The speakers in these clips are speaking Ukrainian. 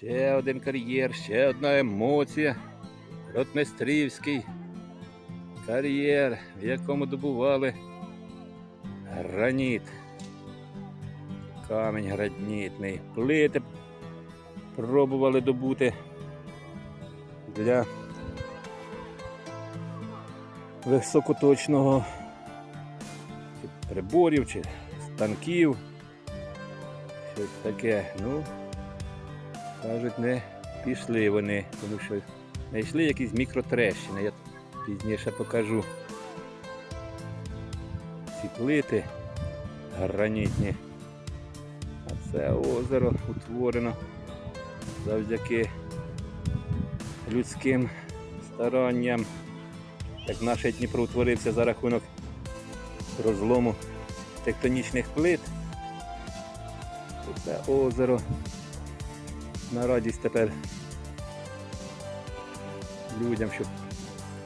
Ще один кар'єр, ще одна емоція. Ротмистрівський кар'єр, в якому добували граніт. Камінь гранітний. Плити пробували добути для високоточного приборів чи станків. Щось таке. Ну, кажуть, не пішли вони, тому що знайшли якісь мікротрещини. Я пізніше покажу. Ці плити гранітні. А це озеро утворено завдяки людським старанням. Як наш Дніпро утворився за рахунок розлому тектонічних плит. Це озеро на радість тепер людям, щоб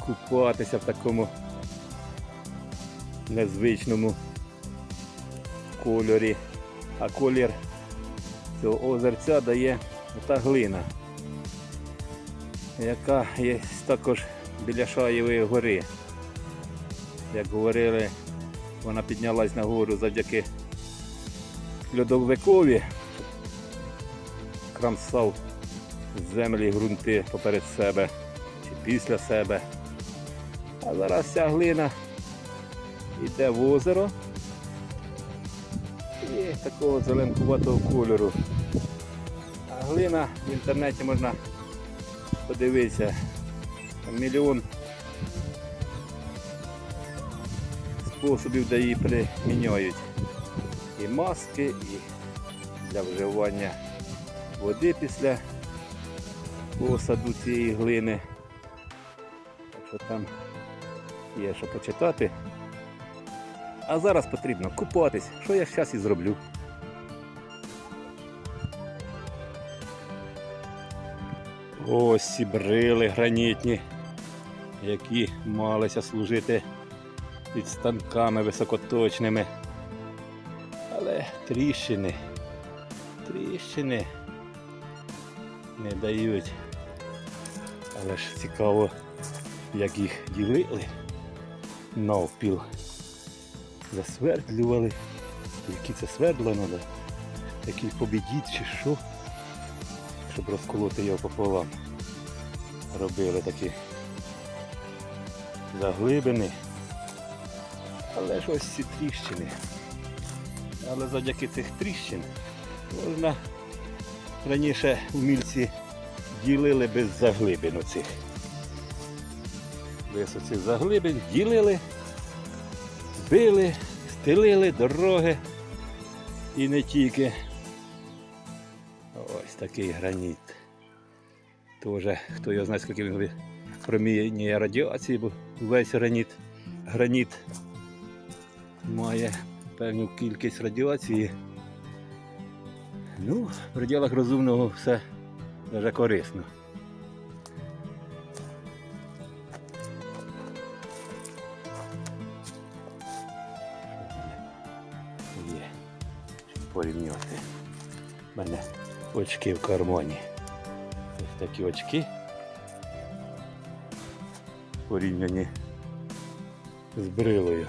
купатися в такому незвичному кольорі. А колір цього озерця дає та глина, яка є також біля Шаєвої гори. Як говорили, вона піднялась на гору завдяки льодовикові, крамсав землі, ґрунти поперед себе чи після себе. А зараз ця глина йде в озеро і такого зеленкуватого кольору. А глина в інтернеті можна подивитися. Мільйон способів, де її приміняють. І маски, і для вживання води після посаду цієї глини. Так що там є що почитати. А зараз потрібно купатись, що я зараз і зроблю. Ось ці брили гранітні, які малися служити під станками високоточними. Але тріщини, тріщини не дають. Але ж цікаво, як їх ділили навпіл. Засвердлювали. Які це свердла треба? Такий побідіть чи що? Щоб розколоти його пополам. Робили такі заглибини. Але ж ось ці тріщини. Але завдяки цих тріщин можна раніше умільці ділили без заглибин оцих. Без оцих заглибин ділили, били, стелили дороги і не тільки. Ось такий граніт. Тоже, хто його знає, скільки він промінює радіації, бо весь граніт, граніт має певну кількість радіації. Ну, в пределах розумного все дуже корисно. Є. Щоб порівняти. У мене очки в кармані. Ось такі очки. Порівняні з брилою.